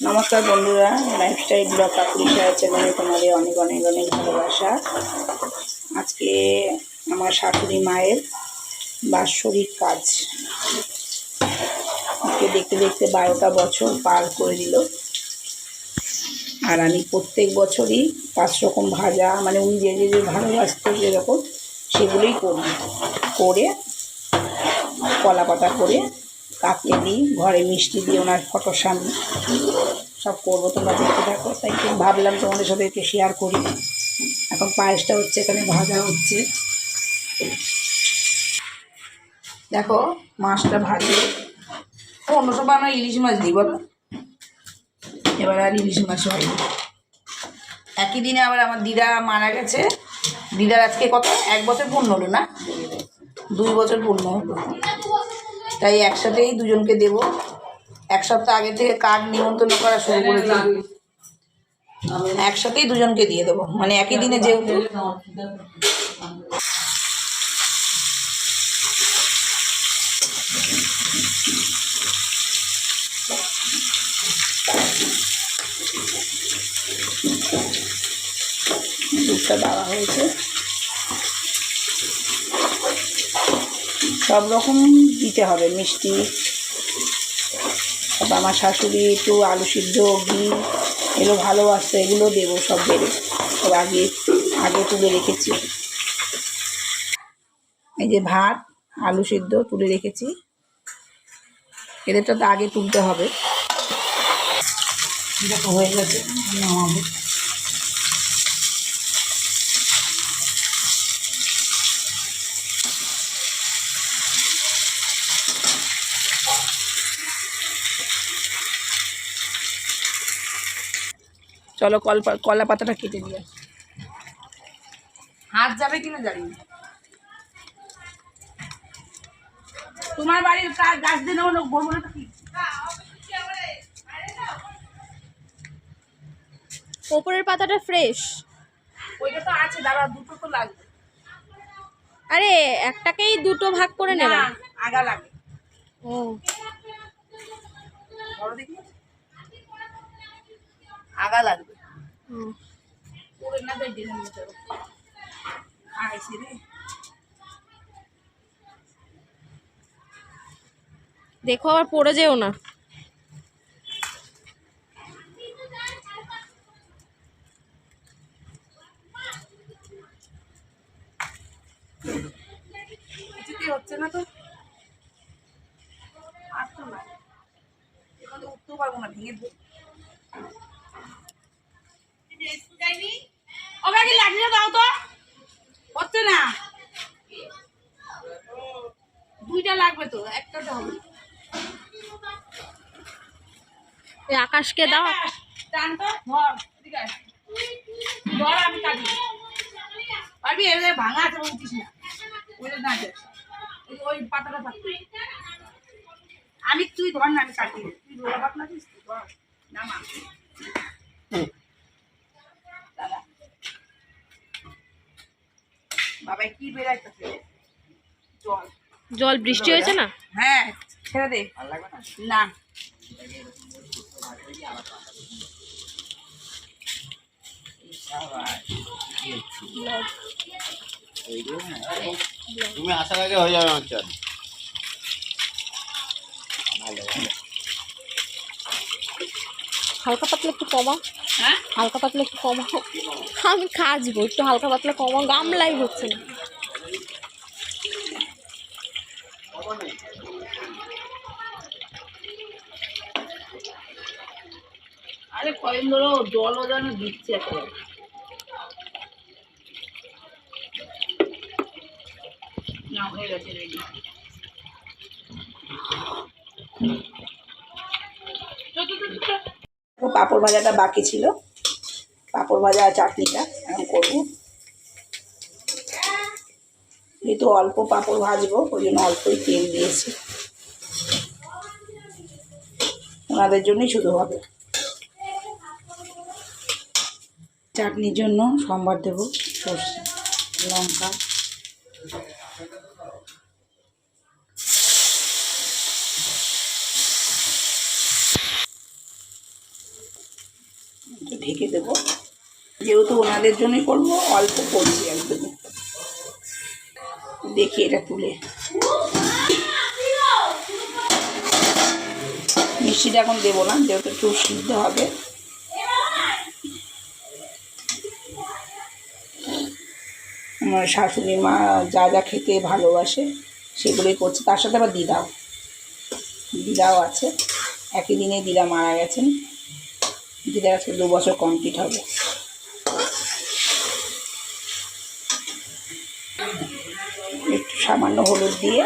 নমস্কার বন্ধুরা lifestyle blog কাকুরি সাহেব চ্যানেলে তোমাদের অনেক অনেক অনেক ভালোবাসা। আজকে আমার শাশুড়ি মায়ের বাৎসরিক কাজ। আজকে দেখতে দেখতে বারোটা বছর পার করে দিল। আর আমি প্রত্যেক বছরই পাঁচ রকম ভাজা মানে উনি যে যে যে ভালোবাসত যেরকম, সেগুলোই করি। করে কলা পাতা করে কাপড়ে দিই। ঘরে মিষ্টি দিয়ে ওনার ফটোর সামনে। সব করব, তোমরা দেখতে থাকো। তাই ভাবলাম তোমাদের সাথে একটু শেয়ার করি। এখন পায়েসটা হচ্ছে, এখানে ভাজা হচ্ছে। দেখো, মাছটা ভাজে। অন্য সময় আমরা ইলিশ মাছ দিই বলো এবার আর ইলিশ মাছ হয়নি। একই দিনে আবার আমার দিদা মারা গেছে। দিদার আজকে কত? এক বছর পূর্ণ হলো না? দুই বছর পূর্ণ হলো। তাই একসাথেই দুজনকে দেব। এক সপ্তাহ আগে থেকে কার্ড নিমন্ত্রণ করা শুরু করেছি। একসাথেই দুজনকে দিয়ে দেবো। মানে একই দিনে যেহেতু। দুধটা দেওয়া হয়েছে। সব রকম দিতে হবে, মিষ্টি আমার শাশুড়ি একটু আলু সিদ্ধ, ঘি, এগুলো ভালোবাসতো এগুলো দেবো, সব বেড়ে সব আগে আগে তুলে রেখেছি। এই যে ভাত, আলু সিদ্ধ তুলে রেখেছি। এদেরটা তো আগে তুলতে হবে। হয়ে গেছে চলো কল কলা পাতাটা কেটে দিয়ে হাত যাবে কিনা জানি তোমার বাড়ির কাজ গাছ দিয়ে নেব বলব না কি? ওপরের পাতাটা ফ্রেশ ওইটা তো আছে দাঁড়া দুটো তো লাগবে। আরে একটাকেই দুটো ভাগ করে নেবা। না, আগা লাগে। ও। ধরো দেখি? আগা লাগবে। রে দেখো আবার পড়ে যেও না। হচ্ছে না তো। আর তো না এখান উঠতেও পারব না, ভেঙে ও কাকি লাঠিটা দাও তো। হচ্ছে না। দুইটা লাগবে তো একটা হবে। আকাশকে দাও। টান তো ধর ঠিক আছে ধর আমি কাটি। পারবি? ভাঙা আছে না। ওইটা না ওই পাতাটা আমি তুই ধর না আমি কাটি। তুই ধরে পাত না দিস তো, ধর। না মা দাদা বাবা কি বেড়াইতেছে জল জল বৃষ্টি হয়েছে না? হ্যাঁ ছেড়ে দে। না। তুমি আসার আগে হয়ে যাবে হালকা পাতলা একটু কমাও। হ্যাঁ? হালকা পাতলা একটু কমাও। আমি খাজবো একটু হালকা পাতলা কমাও গামলাই হচ্ছে না। আরে কয়েকদিন ধরো জলও যেন দিচ্ছে রেডি পাঁপড় ভাজাটা বাকি ছিল। পাঁপড় ভাজা আর চাটনিটা এখন করব। যেহেতু অল্প পাঁপড় ভাজবো, ওই জন্য অল্পই তেল দিয়েছি। ওনাদের জন্যই শুধু হবে। চাটনির জন্য সম্বার দেবো, সর্ষে, লঙ্কা। ঢেকে দেবো। যেহেতু ওনাদের জন্যই করব, অল্প করছি একদম। দেখি এটা তুলে। মিষ্টিটা এখন দেবো না, যেহেতু একটু সিদ্ধ হবে। শাশুড়ি মা যা যা খেতে ভালোবাসে সেগুলোই করছে। তার সাথে আবার দিদাও। দিদাও আছে। একই দিনে দিদা মারা গেছেন। দিদার আজকে দু বছর কমপ্লিট হবে। একটু সামান্য হলুদ দিয়ে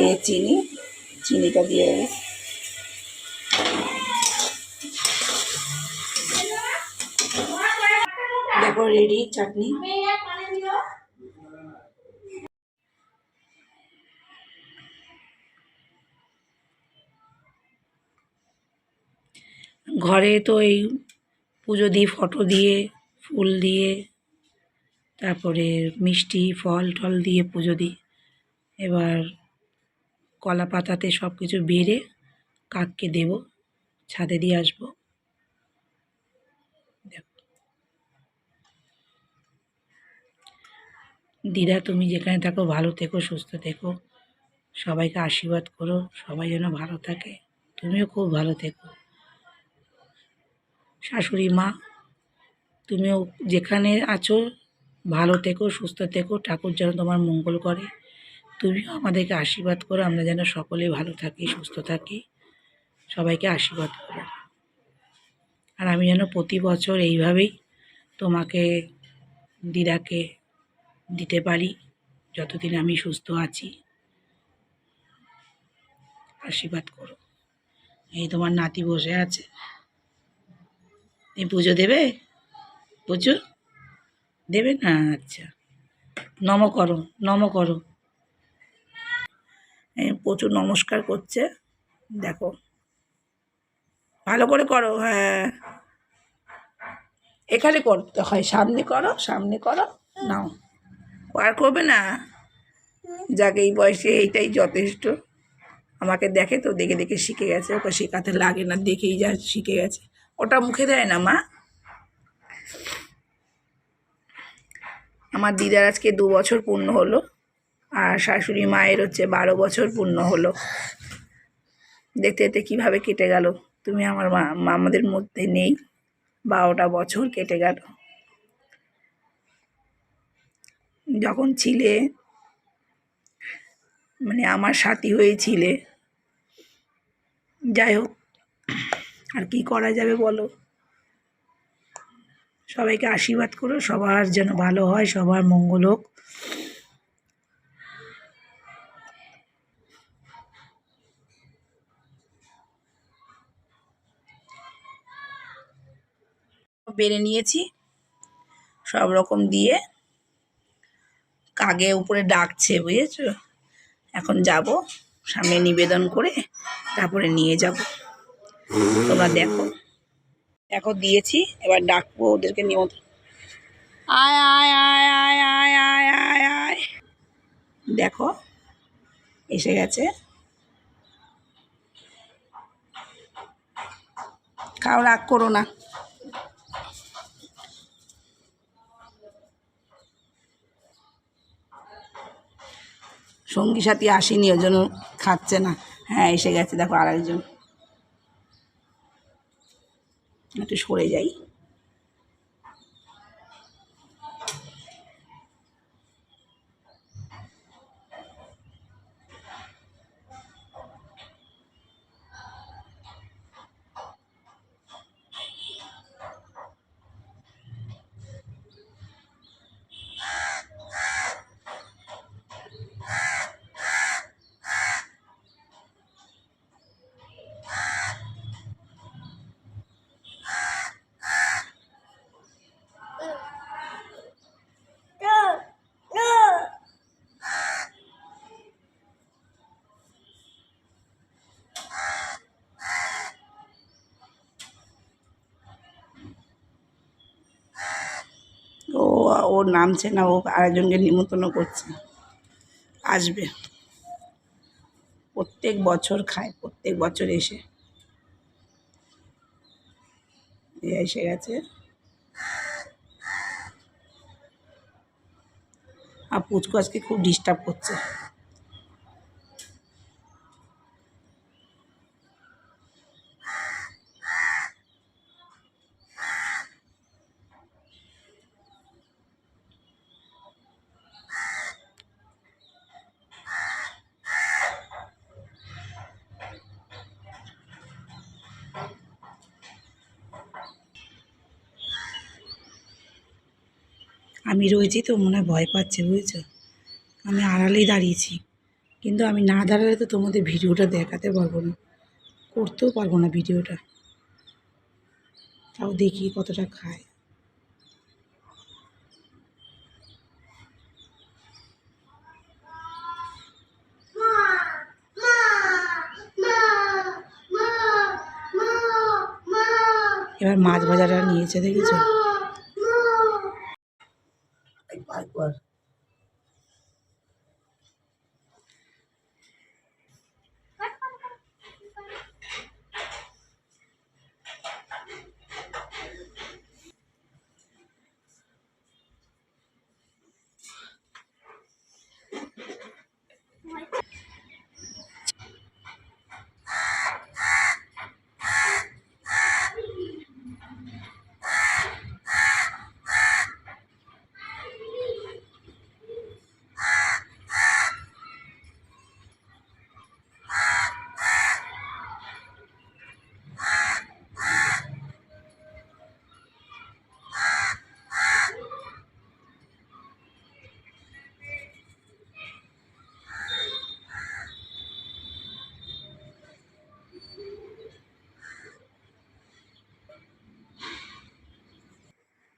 এই চিনি, চিনিটা দিয়ে দেখো রেডি চাটনি। ঘরে তো এই পুজো দিয়ে ফটো দিয়ে, ফুল দিয়ে, তারপরে মিষ্টি, ফল টল দিয়ে পুজো দিই। এবার কলা পাতাতে সব কিছু বেড়ে কাককে দেব, ছাদে দিয়ে আসব। দিদা, তুমি যেখানে থাকো, ভালো থেকো, সুস্থ থেকো। সবাইকে আশীর্বাদ করো, সবাই যেন ভালো থাকে। তুমিও খুব ভালো থেকো। শাশুড়ি মা, তুমিও যেখানে আছো, ভালো থেকো, সুস্থ থেকো। ঠাকুর যেন তোমার মঙ্গল করে। তুমিও আমাদেরকে আশীর্বাদ করো, আমরা যেন সকলে ভালো থাকি, সুস্থ থাকি। সবাইকে আশীর্বাদ করো। আর আমি যেন প্রতি বছর এইভাবেই তোমাকে, দিদাকে দিতে পারি, যতদিন আমি সুস্থ আছি। আশীর্বাদ করো। এই তোমার নাতি বসে আছে। এই পুজো দেবে? পুজো? দেবে না? আচ্ছা। নম করো নম করো। প্রচুর নমস্কার করছে। দেখো। ভালো করে করো হ্যাঁ। এখানে করতে হয়, সামনে করো সামনে করো, নাও। আর করবে না। যাকে, এই বয়সে এইটাই যথেষ্ট। আমাকে দেখে তো দেখে দেখে শিখে গেছে। ওকে শেখাতে লাগে না, দেখেই যা শিখে গেছে। ওটা মুখে দেয় না, মা। আমার দিদার আজকে দু বছর পূর্ণ হলো আর শাশুড়ি মায়ের হচ্ছে বারো বছর পূর্ণ হলো। দেখতে দেখতে কীভাবে কেটে গেল। তুমি আমার মা, আমাদের মধ্যে নেই। বারোটা বছর কেটে গেল। যখন ছিলে মানে আমার সাথী হয়েছিলে যাই হোক, আর কি করা যাবে বলো? সবাইকে আশীর্বাদ করো, সবার যেন ভালো হয়, সবার মঙ্গল হোক। বেড়ে নিয়েছি, সব রকম দিয়ে কাগে উপরে ডাকছে, বুঝেছ? এখন যাব, সামনে নিবেদন করে তারপরে নিয়ে যাব। তোমরা দেখো। দেখো, দিয়েছি, এবার ডাকবো ওদেরকে নিমন্ত্রণ। আয় আয় আয় আয় আয় আয় আয় আয়। দেখো, এসে গেছে। খাও রাগ করো না। সঙ্গী সাথী আসেনি, ওই জন্য খাচ্ছে না। হ্যাঁ এসে গেছে, দেখো আরেকজন। একটু সরে যাই। ও নামছে না, ও আরেকজনকে নিমন্ত্রণ করছে। আসবে। প্রত্যেক বছর খায়, প্রত্যেক বছর এসে। এসে গেছে। আর পুচকু আজকে খুব ডিস্টার্ব করছে। আমি রয়েছি তো মনে হয় ভয় পাচ্ছে, বুঝেছ? আমি আড়ালেই দাঁড়িয়েছি। কিন্তু আমি না দাঁড়ালে তো তোমাদের ভিডিওটা দেখাতে পারব না। করতেও পারব না ভিডিওটা। তাও দেখি কতটা খায়। এবার মাছ ভাজাটা নিয়েছে, দেখেছ?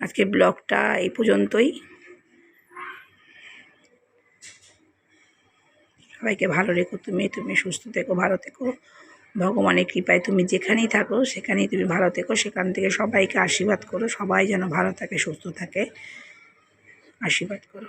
আজকে ব্লগটা এই পর্যন্তই। সবাইকে ভালো রেখো তুমি তুমি সুস্থ থেকো, ভালো থেকো। ভগবানের কৃপায় তুমি যেখানেই থাকো, সেখানেই তুমি ভালো থেকো। সেখান থেকে সবাইকে আশীর্বাদ করো, সবাই যেন ভালো থাকে, সুস্থ থাকে। আশীর্বাদ করো।